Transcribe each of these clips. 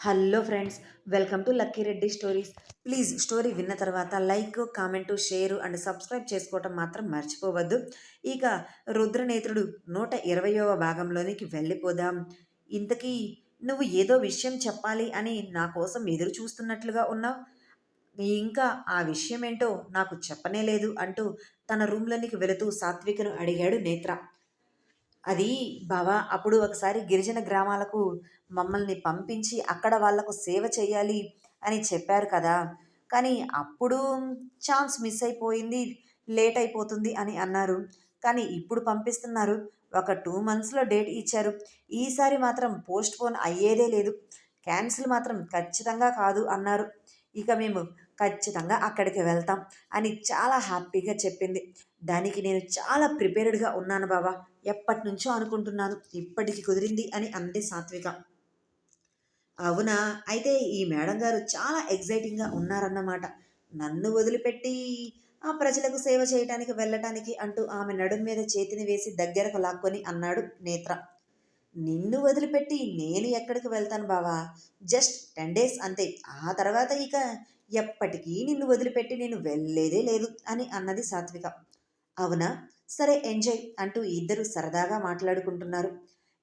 Hello friends welcome to Lucky Reddy stories. Please story విన్న తర్వాత like comment share and subscribe చేసుకోవటం మాత్రం మర్చిపోవద్దు. ఇక రుద్రనేత్రుడు నూట ఇరవయవ భాగంలోనికి వెళ్ళిపోదాం. ఇంతకీ నువ్వు ఏదో విషయం చెప్పాలి అని నా కోసం ఎదురు చూస్తున్నట్లుగా ఉన్నావు. ఇంకా ఆ విషయం ఏంటో నాకు చెప్పనే లేదు అంటూ తన రూమ్లోనికి వెళుతూ సాత్వికను అడిగాడు నేత్ర. అది బావా అప్పుడు ఒకసారి గిరిజన గ్రామాలకు మమ్మల్ని పంపించి అక్కడ వాళ్ళకు సేవ చేయాలి అని చెప్పారు కదా. కానీ అప్పుడు ఛాన్స్ మిస్ అయిపోయింది లేట్ అయిపోతుంది అని అన్నారు. కానీ ఇప్పుడు పంపిస్తున్నారు. ఒక టూ మంత్స్లో డేట్ ఇచ్చారు. ఈసారి మాత్రం పోస్ట్ పోన్ అయ్యేదే లేదు. క్యాన్సిల్ మాత్రం ఖచ్చితంగా కాదు అన్నారు. ఇక మేము ఖచ్చితంగా అక్కడికి వెళ్తాం అని చాలా హ్యాపీగా చెప్పింది. దానికి నేను చాలా ప్రిపేర్డ్గా ఉన్నాను బాబా ఎప్పటి నుంచో అనుకుంటున్నాను. ఇప్పటికి కుదిరింది అని అంది సాత్విక. అవునా? అయితే ఈ మేడం గారు చాలా ఎగ్జైటింగ్గా ఉన్నారన్నమాట. నన్ను వదిలిపెట్టి ఆ ప్రజలకు సేవ చేయటానికి వెళ్ళటానికి అంటూ ఆమె నడుం మీద చేతిని వేసి దగ్గరకు లాక్కొని అన్నాడు నేత్ర. నిన్ను వదిలిపెట్టి నేను ఎక్కడికి వెళ్తాను బావా? జస్ట్ టెన్ డేస్ అంతే. ఆ తర్వాత ఇక ఎప్పటికీ నిన్ను వదిలిపెట్టి నేను వెళ్ళేదే లేదు అని అన్నది సాత్విక. అవునా? సరే ఎంజాయ్ అంటూ ఇద్దరు సరదాగా మాట్లాడుకుంటున్నారు.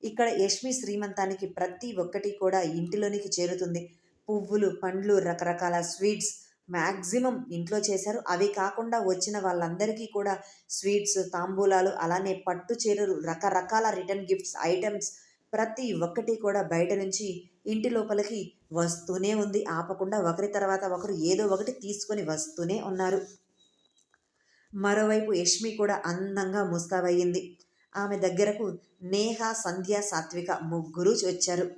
ఇక్కడ యష్మి శ్రీమంతానికి ప్రతి ఒక్కటి కూడా ఇంటిలోనికి చేరుతుంది. పువ్వులు పండ్లు రకరకాల స్వీట్స్ మ్యాక్సిమం ఇంట్లో చేశారు. అవి కాకుండా వచ్చిన వాళ్ళందరికీ కూడా స్వీట్స్ తాంబూలాలు అలానే పట్టు చీరలు రకరకాల రిటర్న్ గిఫ్ట్స్ ఐటమ్స్ ప్రతి ఒక్కటి కూడా బయట నుంచి ఇంటి లోపలికి వస్తూనే ఉంది. ఆపకుండా ఒకరి తర్వాత ఒకరు ఏదో ఒకటి తీసుకొని వస్తూనే ఉన్నారు. మరోవైపు యష్మి కూడా అందంగా ముస్తాబయ్యింది. ఆమె దగ్గరకు నేహ సంధ్య సాత్విక ముగ్గురు వచ్చారు.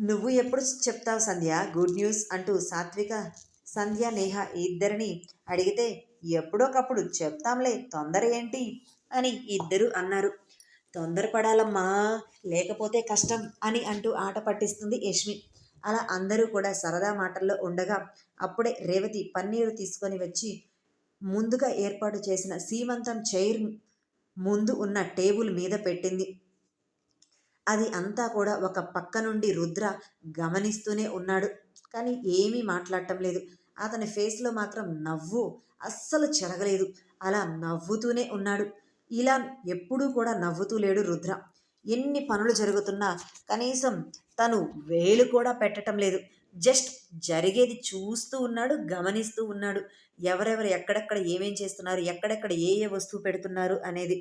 నువ్వు ఎప్పుడు చెప్తావు సంధ్య? గుడ్ న్యూస్ అంటూ సాత్విక సంధ్య నేహ ఇద్దరిని అడిగితే ఎప్పుడోకప్పుడు చెప్తాంలే తొందర ఏంటి? అని ఇద్దరు అన్నారు. తొందరపడాలమ్మా లేకపోతే కష్టం అని అంటూ ఆట పట్టిస్తుంది యష్మి. అలా అందరూ కూడా సరదా మాటల్లో ఉండగా అప్పుడే రేవతి పన్నీరు తీసుకొని వచ్చి ముందుగా ఏర్పాటు చేసిన సీమంతం చైర్ ముందు ఉన్న టేబుల్ మీద పెట్టింది. అది అంతా కూడా ఒక పక్క నుండి రుద్ర గమనిస్తూనే ఉన్నాడు. కానీ ఏమీ మాట్లాడటం లేదు. అతని ఫేస్లో మాత్రం నవ్వు అస్సలు చెరగలేదు. అలా నవ్వుతూనే ఉన్నాడు. ఇలా ఎప్పుడూ కూడా నవ్వుతూ లేడు రుద్ర. ఎన్ని పనులు జరుగుతున్నా కనీసం తను వేలు కూడా పెట్టడం లేదు. జస్ట్ జరిగేది చూస్తూ ఉన్నాడు గమనిస్తూ ఉన్నాడు. ఎవరెవరు ఎక్కడెక్కడ ఏమేం చేస్తున్నారు ఎక్కడెక్కడ ఏ ఏ వస్తువు పెడుతున్నారు అనేది.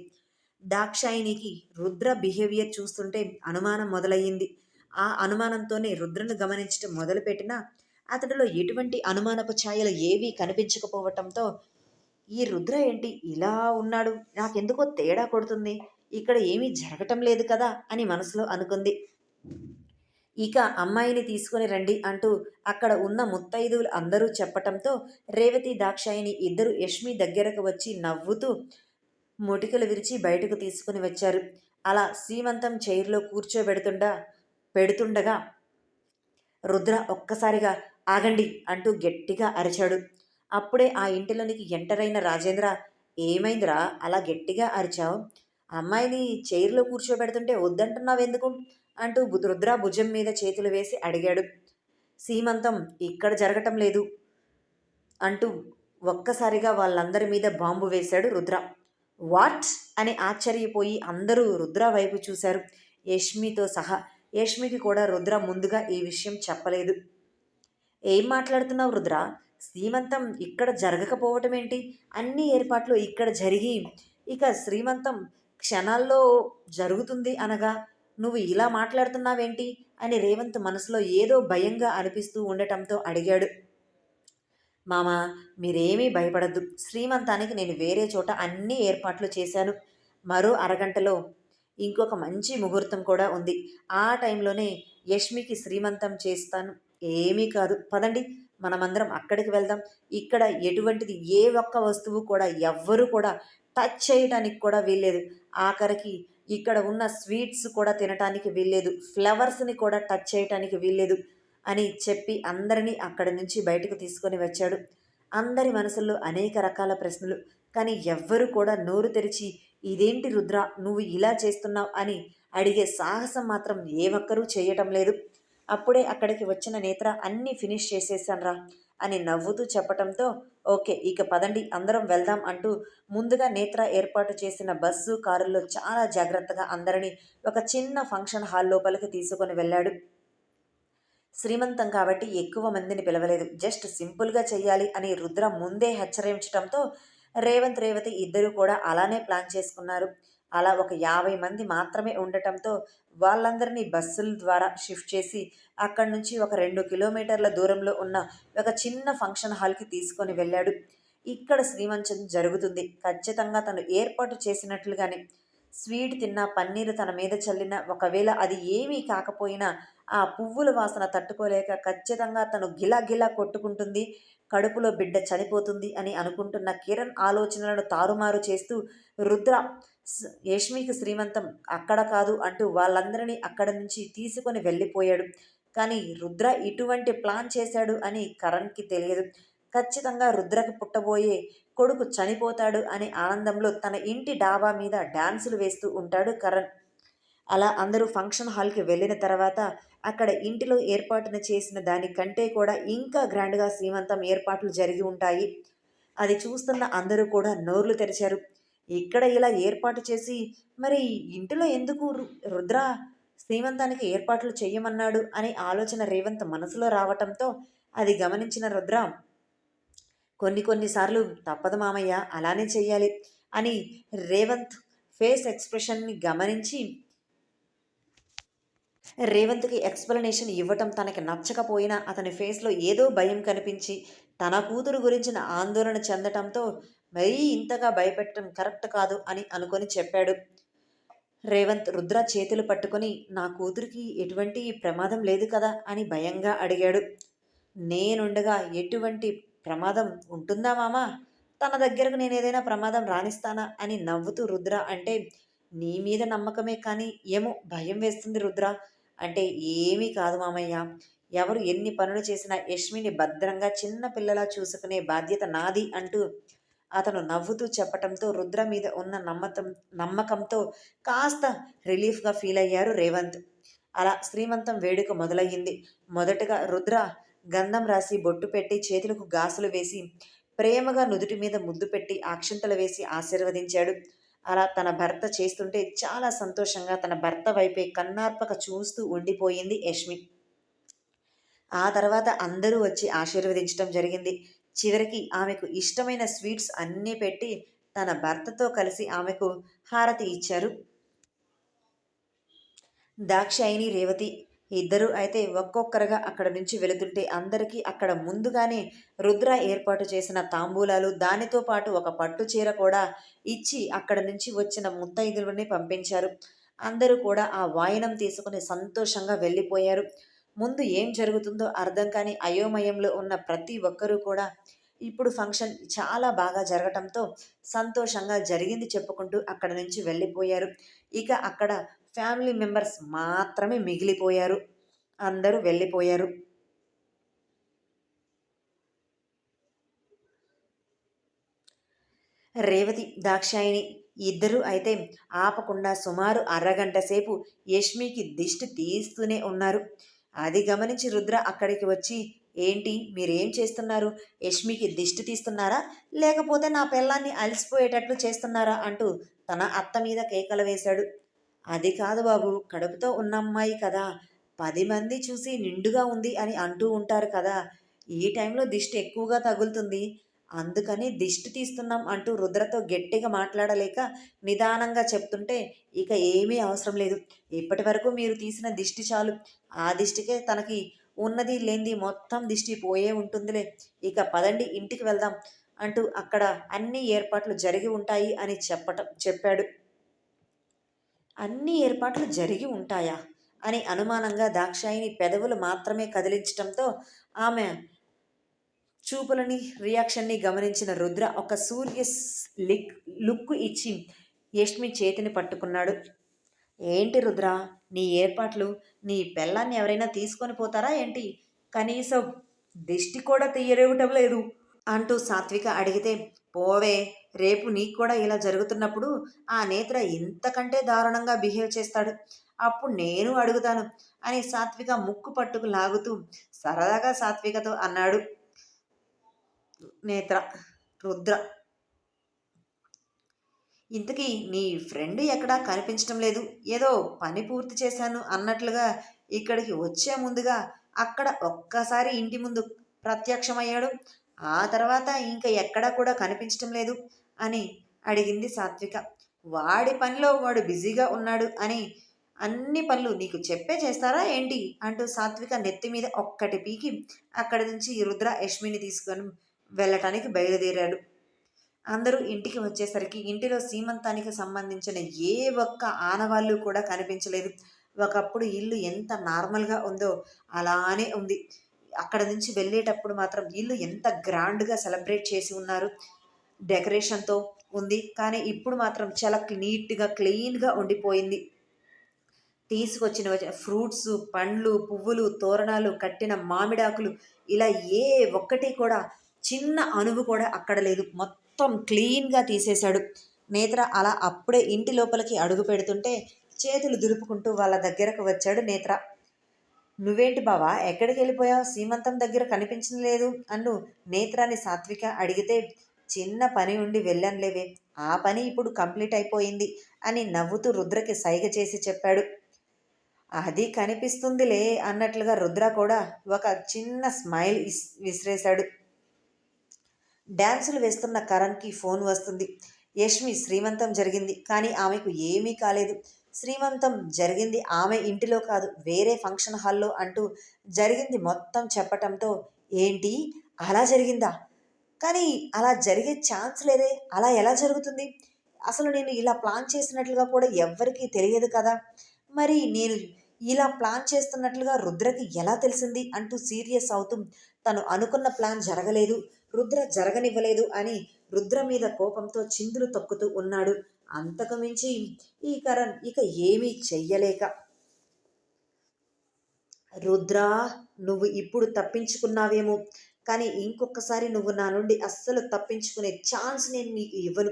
దాక్షాయినికి రుద్ర బిహేవియర్ చూస్తుంటే అనుమానం మొదలయ్యింది. ఆ అనుమానంతోనే రుద్రను గమనించడం మొదలుపెట్టినా అతడిలో ఎటువంటి అనుమానపు ఛాయలు ఏవీ కనిపించకపోవటంతో ఈ రుద్ర ఏంటి? ఇలా ఉన్నాడు. నాకెందుకో తేడా కొడుతుంది. ఇక్కడ ఏమీ జరగటం లేదు కదా అని మనసులో అనుకుంది. ఇక అమ్మాయిని తీసుకుని రండి అంటూ అక్కడ ఉన్న ముత్తైదువులు అందరూ చెప్పటంతో రేవతి దాక్షాయిని ఇద్దరు యష్మి దగ్గరకు వచ్చి నవ్వుతూ మొటికలు విరిచి బయటకు తీసుకుని వచ్చారు. అలా శ్రీమంతం చైర్లో కూర్చోబెడుతుండా పెడుతుండగా రుద్ర ఒక్కసారిగా ఆగండి అంటూ గట్టిగా అరిచాడు. అప్పుడే ఆ ఇంటిలోనికి ఎంటర్ అయిన రాజేంద్ర ఏమైందిరా? అలా గట్టిగా అరిచావు? అమ్మాయిని చైర్లో కూర్చోబెడుతుంటే వద్దంటున్నావు ఎందుకు? అంటూ రుద్ర భుజం మీద చేతులు వేసి అడిగాడు. సీమంతం ఇక్కడ జరగటం లేదు అంటూ ఒక్కసారిగా వాళ్ళందరి మీద బాంబు వేశాడు రుద్ర. వాట్? అని ఆశ్చర్యపోయి అందరూ రుద్ర వైపు చూశారు. యష్మితో సహా యష్మికి కూడా రుద్ర ముందుగా ఈ విషయం చెప్పలేదు. ఏం మాట్లాడుతున్నావు రుద్ర? శ్రీమంతం ఇక్కడ జరగకపోవటం ఏంటి అన్ని ఏర్పాట్లు ఇక్కడ జరిగి ఇక శ్రీమంతం క్షణాల్లో జరుగుతుంది అనగా నువ్వు ఇలా మాట్లాడుతున్నావేంటి? అని రేవంత్ మనసులో ఏదో భయంగా అనిపిస్తూ ఉండటంతో అడిగాడు. మామ మీరేమీ భయపడద్దు. శ్రీమంతానికి నేను వేరే చోట అన్ని ఏర్పాట్లు చేశాను. మరో అరగంటలో ఇంకొక మంచి ముహూర్తం కూడా ఉంది. ఆ టైంలోనే యష్మికి శ్రీమంతం చేస్తాను. ఏమీ కాదు. పదండి. మనమందరం అక్కడికి వెళ్దాం. ఇక్కడ ఎటువంటిది ఏ ఒక్క వస్తువు కూడా ఎవ్వరూ కూడా టచ్ చేయడానికి కూడా వీల్లేదు. ఆఖరికి ఇక్కడ ఉన్న స్వీట్స్ కూడా తినటానికి వీల్లేదు. ఫ్లవర్స్ని కూడా టచ్ చేయటానికి వీల్లేదు అని చెప్పి అందరినీ అక్కడి నుంచి బయటకు తీసుకొని వచ్చాడు. అందరి మనసుల్లో అనేక రకాల ప్రశ్నలు. కానీ ఎవ్వరూ కూడా నోరు తెరిచి ఇదేంటి రుద్ర? నువ్వు ఇలా చేస్తున్నావు? అని అడిగే సాహసం మాత్రం ఏ ఒక్కరూ చేయటం లేదు. అప్పుడే అక్కడికి వచ్చిన నేత్ర అన్నీ ఫినిష్ చేసేసాన్రా అని నవ్వుతూ చెప్పటంతో ఓకే ఇక పదండి అందరం వెళ్దాం అంటూ ముందుగా నేత్ర ఏర్పాటు చేసిన బస్సు కారుల్లో చాలా జాగ్రత్తగా అందరినీ ఒక చిన్న ఫంక్షన్ హాల్ లోపలికి తీసుకొని వెళ్ళాడు. శ్రీమంతం కాబట్టి ఎక్కువ మందిని పిలవలేదు. జస్ట్ సింపుల్గా చెయ్యాలి అని రుద్ర ముందే హెచ్చరించడంతో రేవంత్ రేవతి ఇద్దరు కూడా అలానే ప్లాన్ చేసుకున్నారు. అలా ఒక యాభై మంది మాత్రమే ఉండటంతో వాళ్ళందరినీ బస్సుల ద్వారా షిఫ్ట్ చేసి అక్కడి నుంచి ఒక రెండు కిలోమీటర్ల దూరంలో ఉన్న ఒక చిన్న ఫంక్షన్ హాల్కి తీసుకొని వెళ్ళాడు. ఇక్కడ శ్రీమంచం జరుగుతుంది. ఖచ్చితంగా తను ఏర్పాటు చేసినట్లుగానే. స్వీట్ తిన్న పన్నీరు తన మీద చల్లిన ఒకవేళ అది ఏమీ కాకపోయినా ఆ పువ్వుల వాసన తట్టుకోలేక ఖచ్చితంగా తను గిలా గిలా కొట్టుకుంటుంది. కడుపులో బిడ్డ చనిపోతుంది అని అనుకుంటున్న కిరణ్ ఆలోచనలను తారుమారు చేస్తూ రుద్ర యష్మికి శ్రీమంతం అక్కడ కాదు అంటూ వాళ్ళందరినీ అక్కడ నుంచి తీసుకొని వెళ్ళిపోయాడు. కానీ రుద్ర ఇటువంటి ప్లాన్ చేశాడు అని కరణ్కి తెలియదు. ఖచ్చితంగా రుద్రకు పుట్టబోయే కొడుకు చనిపోతాడు అనే ఆనందంలో తన ఇంటి డాబా మీద డాన్సులు వేస్తూ ఉంటాడు కరణ్. అలా అందరూ ఫంక్షన్ హాల్కి వెళ్ళిన తర్వాత అక్కడ ఇంటిలో ఏర్పాటును చేసిన దానికంటే కూడా ఇంకా గ్రాండ్గా శ్రీమంతం ఏర్పాట్లు జరిగి ఉంటాయి. అది చూస్తున్న అందరూ కూడా నోర్లు తెరిచారు. ఇక్కడ ఇలా ఏర్పాటు చేసి మరి ఇంటిలో ఎందుకు రుద్ర? శ్రీమంతానికి ఏర్పాట్లు చెయ్యమన్నాడు అనే ఆలోచన రేవంత్ మనసులో రావటంతో అది గమనించిన రుద్ర కొన్ని కొన్నిసార్లు తప్పదు మామయ్య అలానే చెయ్యాలి అని రేవంత్ ఫేస్ ఎక్స్ప్రెషన్ని గమనించి రేవంత్కి ఎక్స్ప్లెనేషన్ ఇవ్వటం తనకి నచ్చకపోయినా అతని ఫేస్లో ఏదో భయం కనిపించి తన కూతురు గురించిన ఆందోళన చెందటంతో మరీ ఇంతగా భయపెట్టడం కరెక్ట్ కాదు అని అనుకొని చెప్పాడు. రేవంత్ రుద్ర చేతులు పట్టుకొని నా కూతురికి ఎటువంటి ప్రమాదం లేదు కదా అని భయంగా అడిగాడు. నేనుండగా ఎటువంటి ప్రమాదం ఉంటుందా మామా? తన దగ్గరకు నేను ఏదైనా ప్రమాదం రాణిస్తానా అని నవ్వుతూ రుద్ర అంటే నీ మీద నమ్మకమే కానీ ఏమో భయం వేస్తుంది రుద్ర అంటే ఏమీ కాదు మామయ్య. ఎవరు ఎన్ని పనులు చేసినా యష్మిని భద్రంగా చిన్న పిల్లలా చూసుకునే బాధ్యత నాది అంటూ అతను నవ్వుతూ చెప్పటంతో రుద్ర మీద ఉన్న నమ్మకం నమ్మకంతో కాస్త రిలీఫ్గా ఫీల్ అయ్యారు రేవంత్. అలా శ్రీమంతం వేడుక మొదలయ్యింది. మొదటగా రుద్ర గంధం రాసి బొట్టు పెట్టి చేతులకు గాసులు వేసి ప్రేమగా నుదుటి మీద ముద్దు పెట్టి ఆక్షంతలు వేసి ఆశీర్వదించాడు. అలా తన భర్త చేస్తుంటే చాలా సంతోషంగా తన భర్త వైపే కన్నార్పక చూస్తూ ఉండిపోయింది యష్మి. ఆ తర్వాత అందరూ వచ్చి ఆశీర్వదించడం జరిగింది. చివరికి ఆమెకు ఇష్టమైన స్వీట్స్ అన్నీ పెట్టి తన భర్తతో కలిసి ఆమెకు హారతి ఇచ్చారు. దాక్షాయిని రేవతి ఇద్దరు అయితే ఒక్కొక్కరుగా అక్కడ నుంచి వెళుతుంటే అందరికీ అక్కడ ముందుగానే రుద్ర ఏర్పాటు చేసిన తాంబూలాలు దానితో పాటు ఒక పట్టు చీర కూడా ఇచ్చి అక్కడ నుంచి వచ్చిన ముత్తైదులని పంపించారు. అందరూ కూడా ఆ వాయనం తీసుకుని సంతోషంగా వెళ్ళిపోయారు. ముందు ఏం జరుగుతుందో అర్థం కాని అయోమయంలో ఉన్న ప్రతి ఒక్కరూ కూడా ఇప్పుడు ఫంక్షన్ చాలా బాగా జరగటంతో సంతోషంగా జరిగింది చెప్పుకుంటూ అక్కడ నుంచి వెళ్ళిపోయారు. ఇక అక్కడ ఫ్యామిలీ మెంబర్స్ మాత్రమే మిగిలిపోయారు. అందరూ వెళ్ళిపోయారు. రేవతి దాక్షాయిని ఇద్దరు అయితే ఆపకుండా సుమారు అరగంట సేపు యష్మికి దిష్టి తీస్తూనే ఉన్నారు. అది గమనించి రుద్ర అక్కడికి వచ్చి ఏంటి? మీరేం చేస్తున్నారు? యష్మికి దిష్టి తీస్తున్నారా? లేకపోతే నా పిల్లాన్ని అలసిపోయేటట్లు చేస్తున్నారా? అంటూ తన అత్త మీద కేకలు వేశాడు. అది కాదు బాబు కడుపుతో ఉన్న అమ్మాయి కదా. పది మంది చూసి నిండుగా ఉంది అని అంటూ ఉంటారు కదా. ఈ టైంలో దిష్టి ఎక్కువగా తగులుతుంది. అందుకని దిష్టి తీస్తున్నాం అంటూ రుద్రతో గట్టిగా మాట్లాడలేక నిదానంగా చెప్తుంటే ఇక ఏమీ అవసరం లేదు. ఇప్పటి వరకు మీరు తీసిన దిష్టి చాలు. ఆ దిష్టికే తనకి ఉన్నది లేనిది మొత్తం దిష్టి పోయే ఉంటుందిలే. ఇక పదండి ఇంటికి వెళ్దాం అంటూ అక్కడ అన్ని ఏర్పాట్లు జరిగి ఉంటాయి అని చెప్పటం చెప్పాడు. అన్ని ఏర్పాట్లు జరిగి ఉంటాయా? అని అనుమానంగా దాక్షాయిని పెదవులు మాత్రమే కదిలించటంతో ఆమె చూపులని రియాక్షన్ని గమనించిన రుద్ర ఒక సూర్య లిక్ లుక్ ఇచ్చి యష్మి చేతిని పట్టుకున్నాడు. ఏంటి రుద్ర నీ ఏర్పాట్లు నీ పెళ్ళాన్ని ఎవరైనా తీసుకొని పోతారా ఏంటి? కనీసం దిష్టి కూడా తీయరేవటం లేదు అంటూ సాత్విక అడిగితే పోవే రేపు నీకు కూడా ఇలా జరుగుతున్నప్పుడు ఆ నేత్ర ఇంతకంటే దారుణంగా బిహేవ్ చేస్తాడు. అప్పుడు నేను అడుగుతాను అని సాత్విక ముక్కు పట్టుకు లాగుతూ సరదాగా సాత్వికతో అన్నాడు. నేత్ర రుద్ర. ఇంతకీ నీ ఫ్రెండ్ ఎక్కడా కనిపించడం లేదు. ఏదో పని పూర్తి చేశాను అన్నట్లుగా ఇక్కడికి వచ్చే ముందుగా అక్కడ ఒక్కసారి ఇంటి ముందు ప్రత్యక్షమయ్యాడు. ఆ తర్వాత ఇంకా ఎక్కడా కూడా కనిపించడం లేదు అని అడిగింది సాత్విక. వాడి పనిలో వాడు బిజీగా ఉన్నాడు అని అన్ని పనులు నీకు చెప్పే చేస్తారా ఏంటి? అంటూ సాత్విక నెత్తి మీద ఒక్కటి పీకి అక్కడి నుంచి రుద్ర యష్మిని తీసుకొని వెళ్ళటానికి బయలుదేరాడు. అందరూ ఇంటికి వచ్చేసరికి ఇంటిలో సీమంతానికి సంబంధించిన ఏ ఒక్క ఆనవాళ్ళు కూడా కనిపించలేదు. ఒకప్పుడు ఇల్లు ఎంత నార్మల్గా ఉందో అలానే ఉంది. అక్కడ నుంచి వెళ్ళేటప్పుడు మాత్రం ఇల్లు ఎంత గ్రాండ్గా సెలబ్రేట్ చేసి ఉన్నారు. డెకరేషన్తో ఉంది కానీ ఇప్పుడు మాత్రం చాలా నీట్గా క్లీన్గా ఉండిపోయింది. తీసుకొచ్చిన ఫ్రూట్స్ పండ్లు పువ్వులు తోరణాలు కట్టిన మామిడాకులు ఇలా ఏ ఒక్కటి కూడా చిన్న అణువు కూడా అక్కడ లేదు. మొత్తం క్లీన్గా తీసేశాడు. నేత్ర అలా అప్పుడే ఇంటి లోపలికి అడుగు పెడుతుంటే చేతులు దులుపుకుంటూ వాళ్ళ దగ్గరకు వచ్చాడు నేత్ర. నువ్వేంటి బావా ఎక్కడికి వెళ్ళిపోయావు? సీమంతం దగ్గర కనిపించలేదు అన్ను నేత్రాన్ని సాత్విక అడిగితే చిన్న పని ఉండి వెళ్ళానులేవే ఆ పని ఇప్పుడు కంప్లీట్ అయిపోయింది అని నవ్వుతూ రుద్రకి సైగ చేసి చెప్పాడు. అది కనిపిస్తుందిలే అన్నట్లుగా రుద్ర కూడా ఒక చిన్న స్మైల్ ఇస్ విసిరేశాడు. డ్యాన్సులు వేస్తున్న కరణ్కి ఫోన్ వస్తుంది. యష్మి శ్రీమంతం జరిగింది. కానీ ఆమెకు ఏమీ కాలేదు. శ్రీమంతం జరిగింది ఆమె ఇంటిలో కాదు వేరే ఫంక్షన్ హాల్లో అంటూ జరిగింది మొత్తం చెప్పటంతో ఏంటి? అలా జరిగిందా? కానీ అలా జరిగే ఛాన్స్ లేదే. అలా ఎలా జరుగుతుంది? అసలు నేను ఇలా ప్లాన్ చేసినట్లుగా కూడా ఎవ్వరికీ తెలియదు కదా. మరి నేను ఇలా ప్లాన్ చేస్తున్నట్లుగా రుద్రకి ఎలా తెలిసింది? అంటూ సీరియస్ అవుతూ తను అనుకున్న ప్లాన్ జరగలేదు. రుద్ర జరగనివ్వలేదు అని రుద్ర మీద కోపంతో చిందులు తొక్కుతూ ఉన్నాడు. అంతకు మించి ఈ కరణ్ ఇక ఏమీ చెయ్యలేక. రుద్రా నువ్వు ఇప్పుడు తప్పించుకున్నావేమో కానీ ఇంకొకసారి నువ్వు నా నుండి అస్సలు తప్పించుకునే ఛాన్స్ నేను నీకు ఇవ్వను.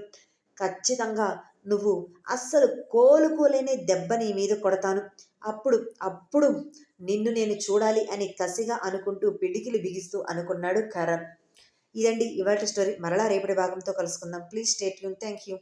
ఖచ్చితంగా నువ్వు అస్సలు కోలుకోలేని దెబ్బ నీ మీద కొడతాను. అప్పుడు అప్పుడు నిన్ను నేను చూడాలి అని కసిగా అనుకుంటూ పిడికిలు బిగిస్తూ అనుకున్నాడు కరణ్. ఇదండి ఇవాళ స్టోరీ. మరలా రేపటి భాగంతో కలుసుకుందాం. ప్లీజ్ స్టేట్ యూన్ థ్యాంక్ యూ